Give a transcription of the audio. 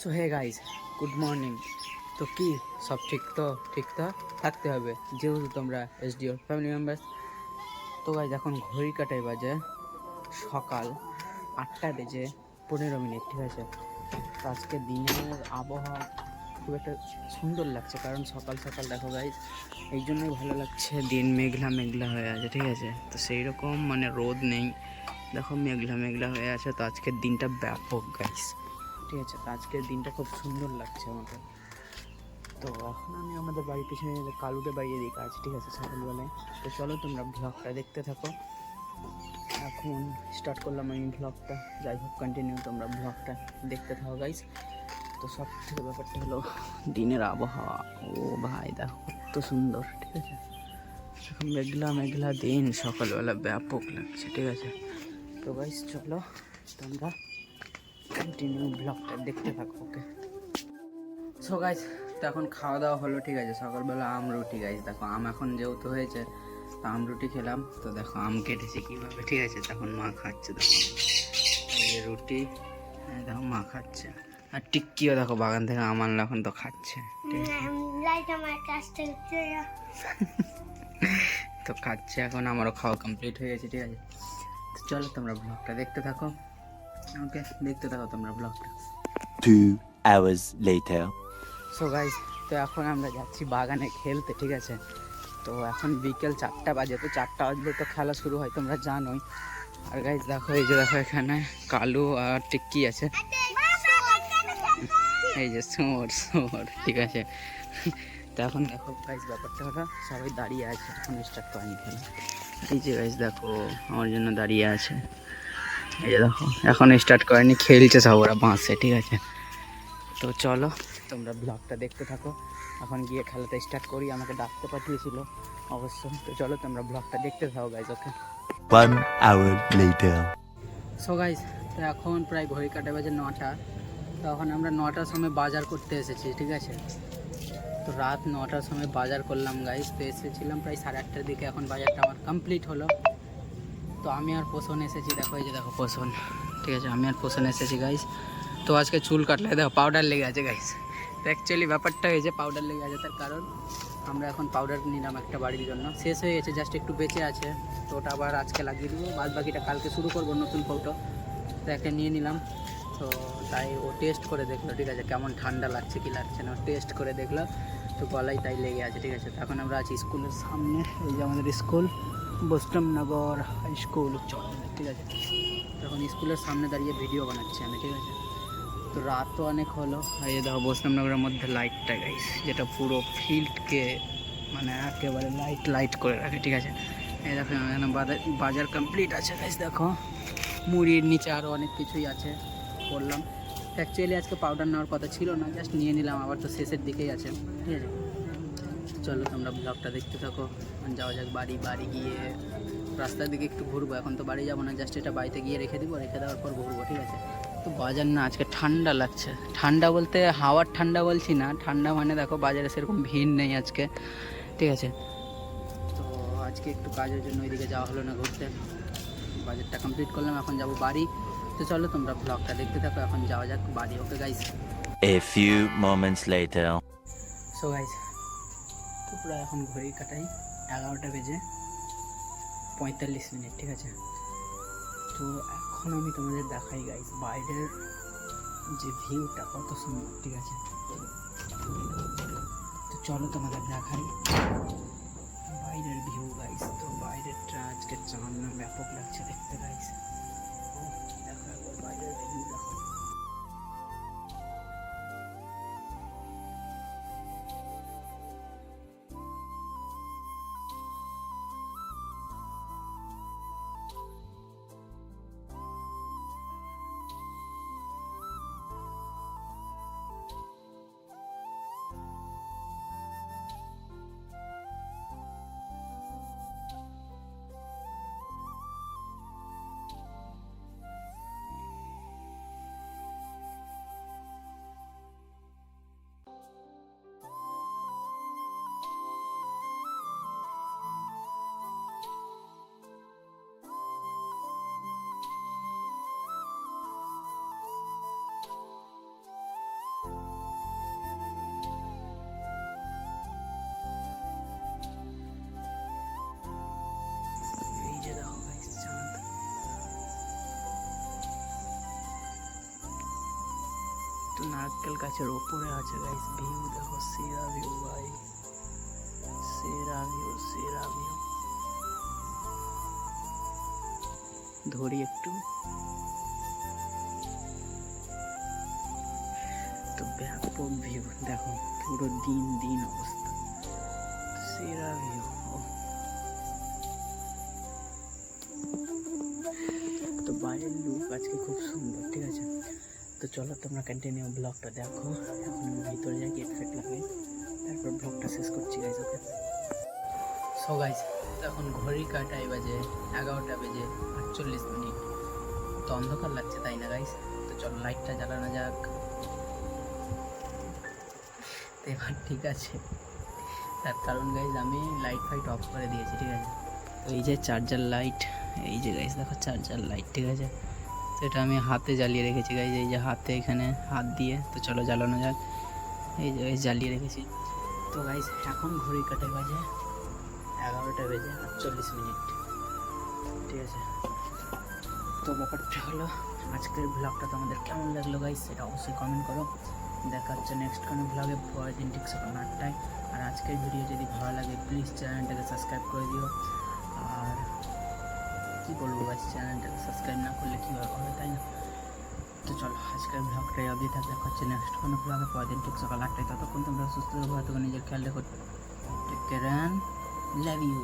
So hey guys good morning তো কি, সব ঠিক তো? ঠিক তো? থাকতে হবে। যেহেতু তোমরা এসডিওর ফ্যামিলি মেম্বার্স তো গাইজ এখন ঘড়ি কাটাই বাজে সকাল আটটা বেজে পনেরো মিনিট, ঠিক আছে? তো আজকে দিনের আবহাওয়া খুব একটা সুন্দর লাগছে, কারণ সকাল সকাল দেখো গাইজ এই জন্যই ভালো লাগছে দিন মেঘলা মেঘলা হয়ে আছে, ঠিক আছে? তো সেই রকম মানে রোদ নেই। দেখো মেঘলা মেঘলা হয়ে আছে, তো আজকের দিনটা ব্যাপক গাইজ ঠিক আছে, তো আজকের দিনটা খুব সুন্দর লাগছে আমাদের তো এখন আমি আমাদের বাড়ির পিছনে কালুকে বাড়ি দিই কাজ ঠিক আছে, সকালবেলায়। তো চলো তোমরা ব্লগটা দেখতে থাকো। এখন স্টার্ট করলাম আমি ব্লগটা যাই হোক কন্টিনিউ তোমরা ব্লগটা দেখতে থাকো গাইস তো সব থেকে ব্যাপারটা হলো, দিনের আবহাওয়া। ও ভাই, দেখো কত সুন্দর, ঠিক আছে। এখন মেঘলা মেঘলা দিন, সকালবেলা ব্যাপক লাগছে, ঠিক আছে। তো গাইস চলো তোমরা কন্টিনিউ ব্লগটা দেখতে থাকো ওকে সো গাইস তো এখন খাওয়া দাওয়া হলো ঠিক আছে? সকালবেলা আম রুটি গাইস দেখো আম এখন যেহেতু হয়েছে তো আম রুটি খেলাম। তো দেখো আম কেটেছে কীভাবে ঠিক আছে? তখন মা খাচ্ছে দেখো। এই রুটি দেখো মা খাচ্ছে। আর টিক্কিও দেখো বাগান থেকে আম আনলো এখন তো খাচ্ছে। তো খাচ্ছে এখন আমারও খাওয়া কমপ্লিট হয়ে গেছে ঠিক আছে? তো চলো তোমরা ব্লগটা দেখতে থাকো। ওকে দেখতে থাকো তোমরা ব্লগটা Two hours later. So guys তো এখন আমরা যাচ্ছি বাগানে খেলতে ঠিক আছে? তো এখন বিকেল চারটা বাজে তো চারটা বাজলে তো খেলা শুরু হয় তোমরা জানোই। আর গাইজ দেখো এই যে দেখো এখানে কালু আর টিক্কি আছে। এই যে সোর সোর ঠিক আছে? তো এখন দেখো গাইজ ব্যাপারটা হলো সবাই দাঁড়িয়ে আছে এখন স্টার্ট করেনি খেলা। এই যে গাইজ দেখো আমার জন্য দাঁড়িয়ে আছে। এই যে দেখো এখন স্টার্ট করেনি খেলছে সব ওরা বাঁশে ঠিক আছে। তো চলো তোমরা ব্লগটা দেখতে থাকো। এখন গিয়ে খেলাটা স্টার্ট করি আমাকে ডাকতে পাঠিয়েছিল অবশ্য। তো চলো তোমরা ব্লগটা দেখতে থাকো guys okay One hour later. So guys তো এখন প্রায় ঘড়ি কাটা বাজে নটা। তো এখন আমরা নটার সময় বাজার করতে এসেছি ঠিক আছে? তো রাত নটার সময় বাজার করলাম গাইজ তো এসেছিলাম প্রায় সাড়ে আটটার দিকে এখন বাজারটা আমার কমপ্লিট হলো। তো আমি আর পোষণ এসেছি, দেখো এই যে দেখো পোষণ। ঠিক আছে, আমি আর পোষণ এসেছি গাইস তো আজকে চুল কাটলে, দেখো পাউডার লেগে আছে গাইস তো অ্যাকচুয়ালি ব্যাপারটা হয়েছে পাউডার লেগে আছে, তার কারণ আমরা এখন পাউডার নিলাম একটা বাড়ির জন্য। শেষ হয়ে গেছে জাস্ট একটু বেঁচে আছে। তো ওটা আবার আজকে লাগিয়ে দেবো। বাদ বাকিটা কালকে শুরু করব নতুন পাউডার তো একটা নিয়ে নিলাম। তো তাই ও টেস্ট করে দেখল, ঠিক আছে, কেমন ঠান্ডা লাগছে, কি লাগছে না। টেস্ট করে দেখল। তো গলায় তাই লেগে আছে, ঠিক আছে। এখন আমরা আছি স্কুলের সামনে, এই যে আমাদের স্কুল বৈষ্ণবনগর হাই স্কুল উচ্চ ঠিক আছে? তখন স্কুলের সামনে দাঁড়িয়ে ভিডিও বানাচ্ছি আমি, ঠিক আছে? তো রাত তো অনেক হলো। এই দেখো, বৈষ্ণবনগরের মধ্যে লাইটটা গাইস যেটা পুরো ফিল্ডকে মানে একেবারে লাইট লাইট করে রাখে, ঠিক আছে? এই দেখো, এখানে বাজার কমপ্লিট আছে গাইস দেখো? মুড়ির নিচে আরও অনেক কিছুই আছে করলাম অ্যাকচুয়ালি আজকে পাউডার নেওয়ার কথা ছিল না জাস্ট নিয়ে নিলাম, আবার তো শেষের দিকেই আছে, ঠিক আছে? চলো তোমরা ব্লগটা দেখতে থাকো। যাওয়া যাক বাড়ি বাড়ি গিয়ে রাস্তার দিকে একটু ঘুরবো। এখন তো বাড়ি যাব না জাস্ট এটা বাড়িতে গিয়ে রেখে দেবো রেখে দেওয়ার পর ঘুরবো ঠিক আছে? তো বাজার না আজকে ঠান্ডা লাগছে। ঠান্ডা বলতে হাওয়ার ঠান্ডা বলছি না ঠান্ডা মানে দেখো বাজারে সেরকম ভিড় নেই আজকে ঠিক আছে? তো আজকে একটু কাজের জন্য ওইদিকে যাওয়া হলো না ঘুরতে। বাজারটা কমপ্লিট করলাম এখন যাব বাড়ি। তো চলো তোমরা ব্লগটা দেখতে থাকো এখন যাওয়া যাক বাড়ি। Okay guys A few moments later. So guys তো প্রায় এখন ঘড়ি কাটাই। এগারোটা বেজে পঁয়তাল্লিশ মিনিট, ঠিক আছে? তো এখন আমি তোমাদের দেখাই গাইস বাইরের যে ভিউটা কত সুন্দর, ঠিক আছে? তো চলো তোমাদের দেখাই। বাইরের ভিউ গাইস তো বাইরেরটা আজকে চাঁদ ব্যাপক লাগছে দেখতে। নারকেল গাছের ওপরে আছে গাইস ভিউ, দেখো, সেরা ভিউ, ভাই। সেরা ভিউ সেরা ভিউ। ধরি একটু। তো ব্যাপক ভিউ, দেখো, পুরো দিন দিন অবস্থা। সেরা ভিউ তো বাইরের লুক আজকে খুব সুন্দর, ঠিক আছে? তো চলো তোমরা কন্টিনিউ ব্লগটা দেখো। এখন ভিতরে যাই গেট ফেট লাগে তারপর ব্লগটা শেষ করছি গাইজ ওকে সো গাইজ এখন ঘড়ি কাটাই বাজে এগারোটা বেজে আটচল্লিশ মিনিট। তো অন্ধকার লাগছে, তাই না গাইজ তো চলো লাইটটা জ্বালানো যাক। এবার ঠিক আছে। তার কারণ গাইজ আমি লাইট ফাইট অফ করে দিয়েছি, ঠিক আছে? এই যে চার্জার লাইট এই যে গাইজ দেখো চার্জার লাইট ঠিক আছে? তো এটা আমি হাতে জ্বালিয়ে রেখেছি গাইজ এই যে হাতে এখানে হাত দিয়ে, তো চলো জ্বালানো যাক। এই যে জ্বালিয়ে রেখেছি। তো গাইজ এখন ঘড়ি কাটে বাজে এগারোটা বেজে আটচল্লিশ মিনিট। ঠিক আছে? তো ব্যাপারটা হলো, আজকের ব্লগটা তোমাদের কেমন লাগল গাইজ সেটা অবশ্যই কমেন্ট করো। দেখা হচ্ছে নেক্সট কোনো ব্লগে পরের দিন ঠিক সকাল আটটায়। আর আজকের ভিডিও যদি ভালো লাগে প্লিজ চ্যানেলটাকে সাবস্ক্রাইব করে দিও। আর কী বলব গাইজ চ্যানেলটাকে সাবস্ক্রাইব না করলে কীভাবে হবে তাই না তো চলো, আজকের ব্লগটাই অবধি থাকলে হচ্ছে নেক্সট কোনো ব্লগে পরদিন দিন ঠিক সকাল আটটায়। ততক্ষণ তোমরা সুস্থ থাকো ততক্ষণ নিজের খেয়াল রেখো। Take care love you